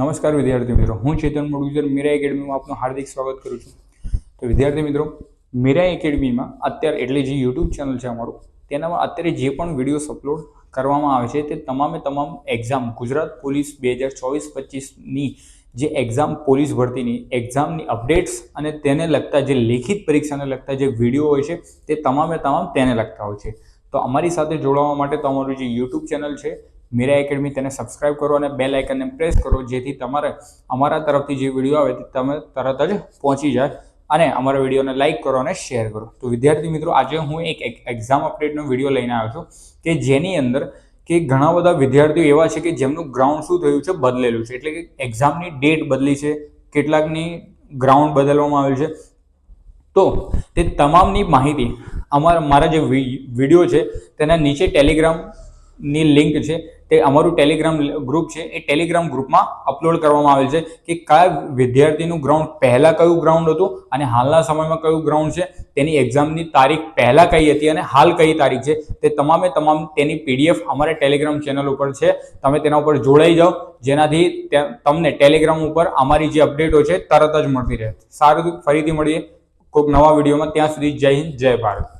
નમસ્કાર વિદ્યાર્થી મિત્રો. હું ચેતન મોડુજર, મીરા એકેડમીમાં આપનું હાર્દિક સ્વાગત કરું છું. તો વિદ્યાર્થી મિત્રો, મીરા એકેડમીમાં અત્યારે એટલે જે યુટ્યુબ ચેનલ છે અમારું, તેનામાં અત્યારે જે પણ વિડીયોઝ અપલોડ કરવામાં આવે છે, તે તમામે તમામ એક્ઝામ ગુજરાત પોલીસ બે હજાર ચોવીસ પચીસની જે એક્ઝામ પોલીસ ભરતીની એક્ઝામની અપડેટ્સ અને તેને લગતા જે લેખિત પરીક્ષાને લગતા જે વીડિયો હોય છે, તે તમામે તમામ તેને લગતા હોય છે. તો અમારી સાથે જોડાવા માટે તમારું જે યુટ્યુબ ચેનલ છે મીરા એકેડમી તેને સબસ્ક્રાઇબ કરો અને બેલ આઇકનને પ્રેસ કરો, જેથી તમારે અમારા તરફથી જે વીડિયો આવે તે તમે તરત જ પહોંચી જાય અને અમારા વિડીયોને લાઇક કરો અને શેર કરો. તો વિદ્યાર્થી મિત્રો, આજે હું એક એક્ઝામ અપડેટનો વીડિયો લઈને આવ્યો છું કે જેની અંદર કે ઘણા બધા વિદ્યાર્થીઓ એવા છે કે જેમનું ગ્રાઉન્ડ શું થયું છે બદલેલું છે. એટલે કે એક્ઝામની ડેટ બદલી છે, કેટલાકની ગ્રાઉન્ડ બદલવામાં આવ્યું છે. તો તે તમામની માહિતી અમારા, મારા જે વીડિયો છે તેના નીચે ટેલિગ્રામની લિંક છે. તે અમારું ટેલિગ્રામ ગ્રુપ છે. એ ટેલિગ્રામ ગ્રુપમાં અપલોડ કરવામાં આવેલ છે કે કયા વિદ્યાર્થીનું ગ્રાઉન્ડ પહેલાં કયું ગ્રાઉન્ડ હતું અને હાલના સમયમાં કયું ગ્રાઉન્ડ છે. તેની એક્ઝામની તારીખ પહેલાં કઈ હતી અને હાલ કઈ તારીખ છે. તે તમામે તમામ તેની પીડીએફ અમારા ટેલિગ્રામ ચેનલ ઉપર છે. તમે તેના ઉપર જોડાઈ જાઓ. જેનાથી તમને ટેલિગ્રામ ઉપર અમારી જે અપડેટો છે તરત જ મળતી રહે. સારું, ફરીથી મળીએ. કોઈક નવા વિડીયોમાં ત્યાં સુધી જય હિન્દ, જય ભારત.